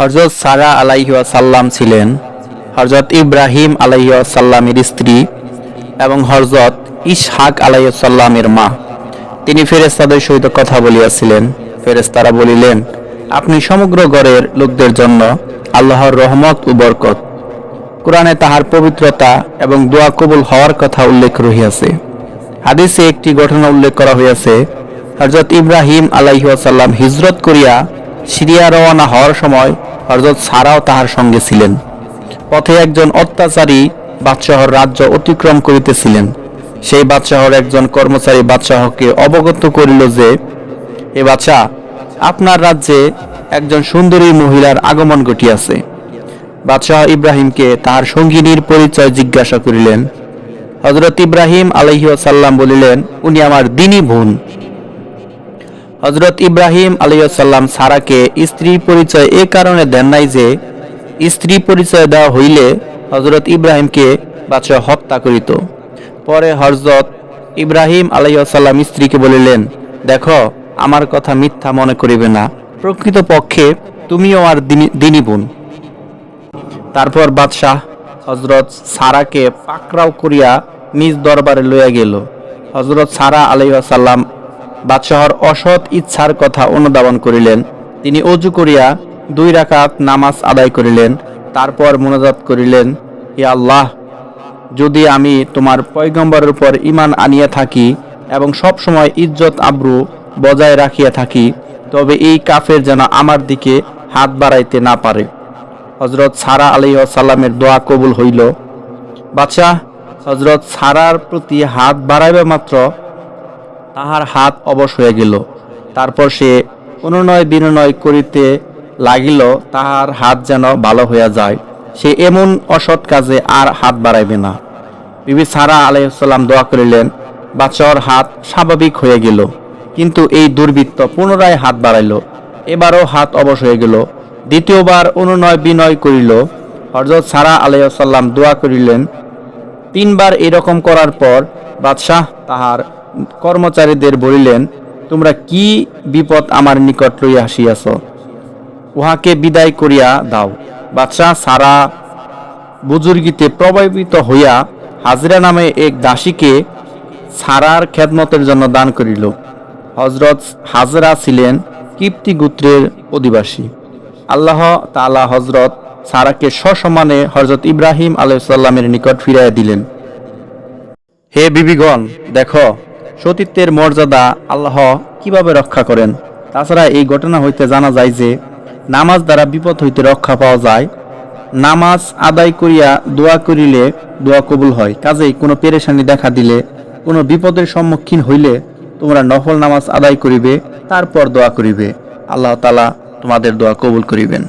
হজরত সারা আলাইহাসাল্লাম ছিলেন। হজরত ইব্রাহিম আলাইহাসাল্লামের স্ত্রী এবং হজরত ইসহাক আলাইসাল্লামের মা। তিনি ফেরেস্তাদের সহিত কথা বলিয়াছিলেন। ফেরেস্তারা বলিলেন, আপনি সমগ্র গড়ের লোকদের জন্য আল্লাহর রহমত ও বরকত, কোরআনে তাহার পবিত্রতা এবং দোয়া কবুল হওয়ার কথা উল্লেখ রহিয়াছে। হাদিসে একটি ঘটনা উল্লেখ করা হইয়াছে হজরত ইব্রাহিম আলাইহাসাল্লাম হিজরত করিয়া সিরিয়া রওনা হওয়ার সময় হজরত সারাও তাহার সঙ্গে ছিলেন। পথে একজন অত্যাচারী বাদশাহর রাজ্য অতিক্রম করিতেছিলেন। সেই বাদশাহর একজন কর্মচারী বাদশাহকে অবগত করিল যে, এ বাদশাহ আপনার রাজ্যে একজন সুন্দরী মহিলার আগমন ঘটিয়াছে। বাদশাহ ইব্রাহিমকে তাহার সঙ্গিনীর পরিচয় জিজ্ঞাসা করিলেন। হজরত ইব্রাহিম আলহিসাল্লাম বলিলেন, উনি আমার দিনী বোন। হজরত ইব্রাহিম আলহিসাল্লাম সারাকে স্ত্রী পরিচয় এ কারণে দেন নাই যে স্ত্রী পরিচয় দেওয়া হইলে হজরত ইব্রাহিমকে বাদশাহ হত্যা করিত। পরে হজরত ইব্রাহিম আলাইসাল্লাম স্ত্রীকে বলিলেন, দেখো, আমার কথা মিথ্যা মনে করিবে না। প্রকৃত পক্ষে তুমিও আমার দিনী বোন। তারপর বাদশাহ হজরত সারাকে পাকরাও করিয়া নিজ দরবারে লইয়া গেল। হজরত সারা আলাইসাল্লাম বাদশাহর অসৎ ইচ্ছার কথা অনুধাবন করিলেন। তিনি অজু করিয়া দুই রাকাত নামাজ আদায় করিলেন। তারপর মোনাজাত করিলেন, হে আল্লাহ, যদি আমি তোমার পয়গম্বরের উপর ইমান আনিয়া থাকি এবং সব সময় ইজ্জত আব্রু বজায় রাখিয়া থাকি, তবে এই কাফের যেন আমার দিকে হাত বাড়াইতে না পারে। হজরত সারা আলী সাল্লামের দোয়া কবুল হইল। বাদশাহ হজরত সারার প্রতি হাত বাড়াইবে মাত্র তাহার হাত অবশ হয়ে গেল। তারপর সে অনুনয় বিনয় করিতে লাগিল, তাহার হাত যেন ভালো হইয়া যায়। সে এমন অসৎ কাজে আর হাত বাড়াইবে না। বিবি সারা আলাইসাল্লাম দোয়া করিলেন বাচ্চার হাত স্বাভাবিক হয়ে গেল, কিন্তু এই দুর্বৃত্ত পুনরায় হাত বাড়াইল। এবারও হাত অবশ হয়ে গেল। দ্বিতীয়বার অনুনয় বিনয় করিল। হজরত সারা আলাইসাল্লাম দোয়া করিলেন, তিনবার এরকম করার পর বাদশাহ তাহার কর্মচারীদের বলিলেন, তোমরা কি বিপদ আমার নিকট লইয়া আসিয়াছ? উহাকে বিদায় করিয়া দাও। বাদশাহ সারা বুজুর্গিতে প্রভাবিত হইয়া হাজরা নামে এক দাসীকে সারার খেদমতের জন্য দান করিল। হজরত হাজরা ছিলেন কিপ্তি গোত্রের অধিবাসী। আল্লাহ তালা হজরত সারাকে সসম্মানে হজরত ইব্রাহিম আলাইসাল্লামের নিকট ফিরাইয়া দিলেন। হে বিবিগণ, দেখো সতীত্বের মর্যাদা আল্লাহ কীভাবে রক্ষা করেন? তাছাড়া এই ঘটনা হইতে জানা যায় যে, নামাজ দ্বারা বিপদ হইতে রক্ষা পাওয়া যায়। নামাজ আদায় করিয়া দোয়া করিলে দোয়া কবুল হয়। কাজেই কোনো পেরেশানি দেখা দিলে, কোনো বিপদের সম্মুখীন হইলে তোমরা নফল নামাজ আদায় করিবে, তারপর দোয়া করিবে। আল্লাহ তালা তোমাদের দোয়া কবুল করিবেন।